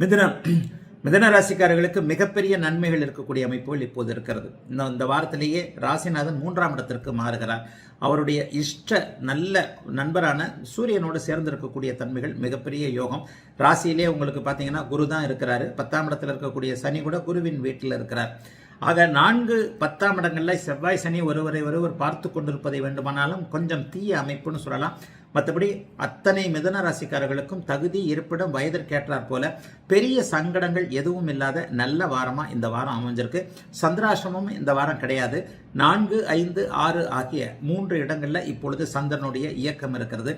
மிதுனம் மிதன ராசிக்காரர்களுக்கு மிகப்பெரிய நன்மைகள் இருக்கக்கூடிய அமைப்புகள் இப்போது இருக்கிறது. இந்த இந்த வாரத்திலேயே ராசிநாதன் மூன்றாம் இடத்திற்கு மாறுகிறார். அவருடைய இஷ்ட நல்ல நண்பரான சூரியனோடு சேர்ந்து இருக்கக்கூடிய தன்மைகள் மிகப்பெரிய யோகம். ராசியிலே உங்களுக்கு பார்த்தீங்கன்னா குரு தான் இருக்கிறாரு. பத்தாம் இடத்துல இருக்கக்கூடிய சனி கூட குருவின் வீட்டில் இருக்கிறார். ஆக நான்கு பத்தாம் இடங்களில் செவ்வாய் சனி ஒருவரை ஒருவர் பார்த்து கொண்டிருப்பதை வேண்டுமானாலும் கொஞ்சம் தீய அமைப்புன்னு சொல்லலாம். மற்றபடி அத்தனை மிதன ராசிக்காரர்களுக்கும் தகுதி இருப்பிடம் வயதிற்கேற்றார் போல பெரிய சங்கடங்கள் எதுவும் இல்லாத நல்ல வாரமாக இந்த வாரம் அமைஞ்சிருக்கு. சந்திராசிரமம் இந்த வாரம் கிடையாது. நான்கு ஐந்து ஆறு ஆகிய மூன்று இடங்களில் இப்பொழுது சந்திரனுடைய இயக்கம் இருக்கிறது.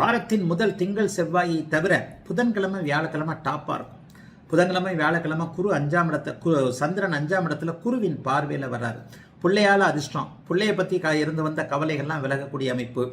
வாரத்தின் முதல் திங்கள் செவ்வாயை தவிர புதன்கிழமை வியாழக்கிழமை டாப்பாக இருக்கும். புதன்கிழமை வியாழக்கிழமை குரு அஞ்சாம் இடத்த கு சந்திரன் அஞ்சாம் இடத்துல குருவின் பார்வையில் வர்றாரு. பிள்ளையால அதிர்ஷ்டம். பிள்ளையை பற்றி க இருந்து வந்த கவலைகள்லாம் விலகக்கூடிய அமைப்பு.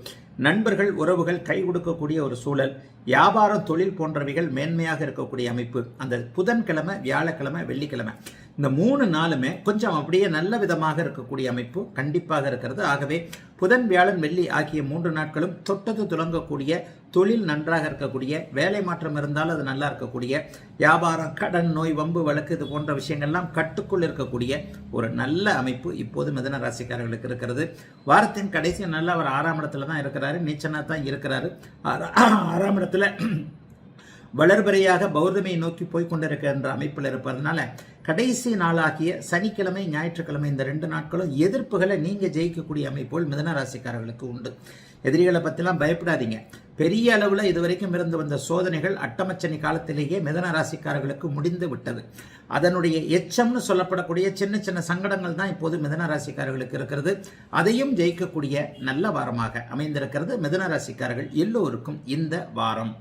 நண்பர்கள் உறவுகள் கை கொடுக்கக்கூடிய ஒரு சூழல். வியாபாரம் தொழில் போன்றவைகள் மேன்மையாக இருக்கக்கூடிய அமைப்பு. அந்த புதன்கிழமை வியாழக்கிழமை வெள்ளிக்கிழமை. இந்த மூணு நாளுமே கொஞ்சம் அப்படியே நல்ல விதமாக இருக்கக்கூடிய அமைப்பு. கண்டிப்பாக இருக்கிறது. ஆகவே புதன் வியாழன் வெள்ளி ஆகிய மூன்று நாட்களும் தொட்டது துலங்கக்கூடிய தொழில் நன்றாக இருக்கக்கூடிய வேலை மாற்றம் இருந்தாலும் அது நல்லா இருக்கக்கூடிய வியாபாரம் கடன் நோய் வம்பு வழக்கு இது போன்ற விஷயங்கள்லாம் கட்டுக்குள் இருக்கக்கூடிய ஒரு நல்ல அமைப்பு இப்போது மிதன ராசிக்காரர்களுக்கு இருக்கிறது வாரத்தின் கடைசி நல்ல அவர் ஆறாம் இடத்துல தான் இருக்கிறாரு. நீச்சனா தான் இருக்கிறாரு. ஆறா- ஆறாம் இடத்துல வளர்பறையாக பௌர்ணமியை நோக்கி போய் கொண்டிருக்கின்ற அமைப்பில் இருப்பதனால கடைசி நாளாகிய சனிக்கிழமை ஞாயிற்றுக்கிழமை இந்த ரெண்டு நாட்களும் எதிர்ப்புகளை நீங்க ஜெயிக்கக்கூடிய அமைப்புகள் மிதனராசிக்காரர்களுக்கு உண்டு. எதிரிகளை பற்றிலாம் பயப்படாதீங்க. பெரிய அளவில் இதுவரைக்கும் இருந்து வந்த சோதனைகள் அட்டமச்சனி காலத்திலேயே மிதன ராசிக்காரர்களுக்கு முடிந்து விட்டது. அதனுடைய எச்சம்னு சொல்லப்படக்கூடிய சின்ன சின்ன சங்கடங்கள் தான் இப்போது மிதன ராசிக்காரர்களுக்கு இருக்கிறது. அதையும் ஜெயிக்கக்கூடிய நல்ல வாரமாக அமைந்திருக்கிறது மிதன ராசிக்காரர்கள் எல்லோருக்கும் இந்த வாரம்.